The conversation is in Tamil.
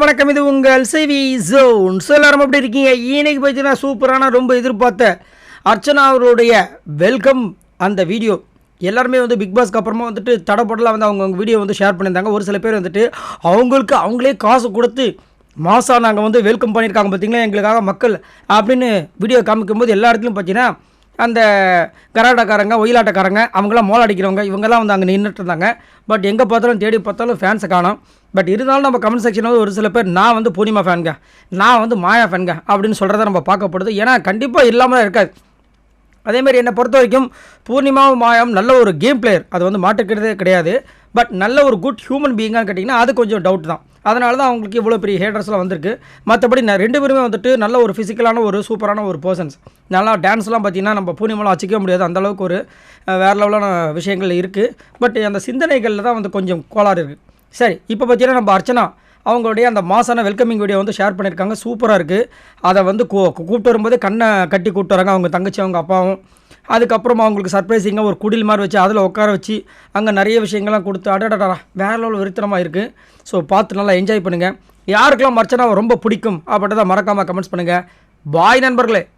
வணக்கம் இது உங்கள் சிவி ஜோன். ஸோ எல்லாரும் எப்படி இருக்கீங்க? இன்னைக்கு பார்த்தீங்கன்னா சூப்பரான ரொம்ப எதிர்பார்த்த அர்ச்சனா அவருடைய வெல்கம் அந்த வீடியோ. எல்லாருமே வந்து பிக் பாஸ்க்கு அப்புறமா வந்துட்டு தடப்படலாம் வந்து அவங்க வீடியோ வந்து ஷேர் பண்ணியிருந்தாங்க. ஒரு சில பேர் வந்துட்டு அவங்களுக்கு அவங்களே காசு கொடுத்து மாதம் நாங்கள் வந்து வெல்கம் பண்ணியிருக்காங்க பார்த்தீங்களா எங்களுக்காக மக்கள் அப்படின்னு வீடியோ காமிக்கும்போது எல்லா இடத்துலையும் பார்த்தீங்கன்னா அந்த கராட்டாக்காரங்க ஒயிலாட்டக்காரங்க அவங்களாம் மோள அடிக்கிறவங்க இவங்கெல்லாம் வந்து அங்கே நின்றுட்டு இருந்தாங்க. பட் எங்கே பார்த்தாலும் தேடி பார்த்தாலும் ஃபேன்ஸை காணோம். பட் இருந்தாலும் நம்ம கமெண்ட் செக்ஷனில் ஒரு சில பேர் நான் வந்து பூர்ணிமா ஃபேனுங்க நான் வந்து மாயா ஃபேனுங்க அப்படின்னு சொல்கிறத நம்ம பார்க்கப்படுது ஏன்னா கண்டிப்பாக இல்லாமல் இருக்காது. அதேமாதிரி என்னை பொறுத்த வரைக்கும் பூர்ணிமாவும் மாயம் நல்ல ஒரு கேம் பிளேயர் அது வந்து மாட்டுக்கிறதே கிடையாது. பட் நல்ல ஒரு குட் ஹியூமன் பீயிங்கான்னு கேட்டிங்கன்னா அது கொஞ்சம் டவுட் தான். அதனால தான் அவங்களுக்கு இவ்வளோ பெரிய ஹேட்டர்ஸ்லாம் வந்திருக்கு. மற்றபடி நான் ரெண்டு பேருமே வந்துட்டு நல்ல ஒரு ஃபிசிக்கலான ஒரு சூப்பரான ஒரு பர்சன்ஸ் நல்லா டான்ஸ்லாம் பார்த்தீங்கன்னா நம்ம பூர்ணிமாலாம் அச்சிக்க முடியாது. அந்தளவுக்கு ஒரு வேறு லெவலான விஷயங்கள் இருக்குது பட் அந்த சிந்தனைகளில் தான் வந்து கொஞ்சம் கோளாறு இருக்குது சரி இப்போ பார்த்தீங்கன்னா நம்ம அர்ச்சனா அவங்களுடைய அந்த மாசான வெல்கமிங் வீடியோ வந்து ஷேர் பண்ணியிருக்காங்க. சூப்பராக இருக்குது அதை வந்து கூ கூப்பிட்டு வரும்போது கண்ணை கட்டி கூப்பிட்டு வராங்க. அவங்க தங்கச்சி அவங்க அப்பாவும். அதுக்கப்புறமா அவங்களுக்கு சர்ப்ரைசிங்காக ஒரு குடில் மாதிரி வச்சு அதில் உட்கார வச்சு அங்கே நிறைய விஷயங்கள்லாம் கொடுத்து அடடடா வேற லெவல் விருத்தனமாக இருக்குது ஸோ பார்த்து நல்லா என்ஜாய் பண்ணுங்கள் யாருக்கெல்லாம் அர்ச்சனாவை ரொம்ப பிடிக்கும் அப்படின்றத மறக்காமல் கமெண்ட்ஸ் பண்ணுங்கள் பாய் நண்பர்களே.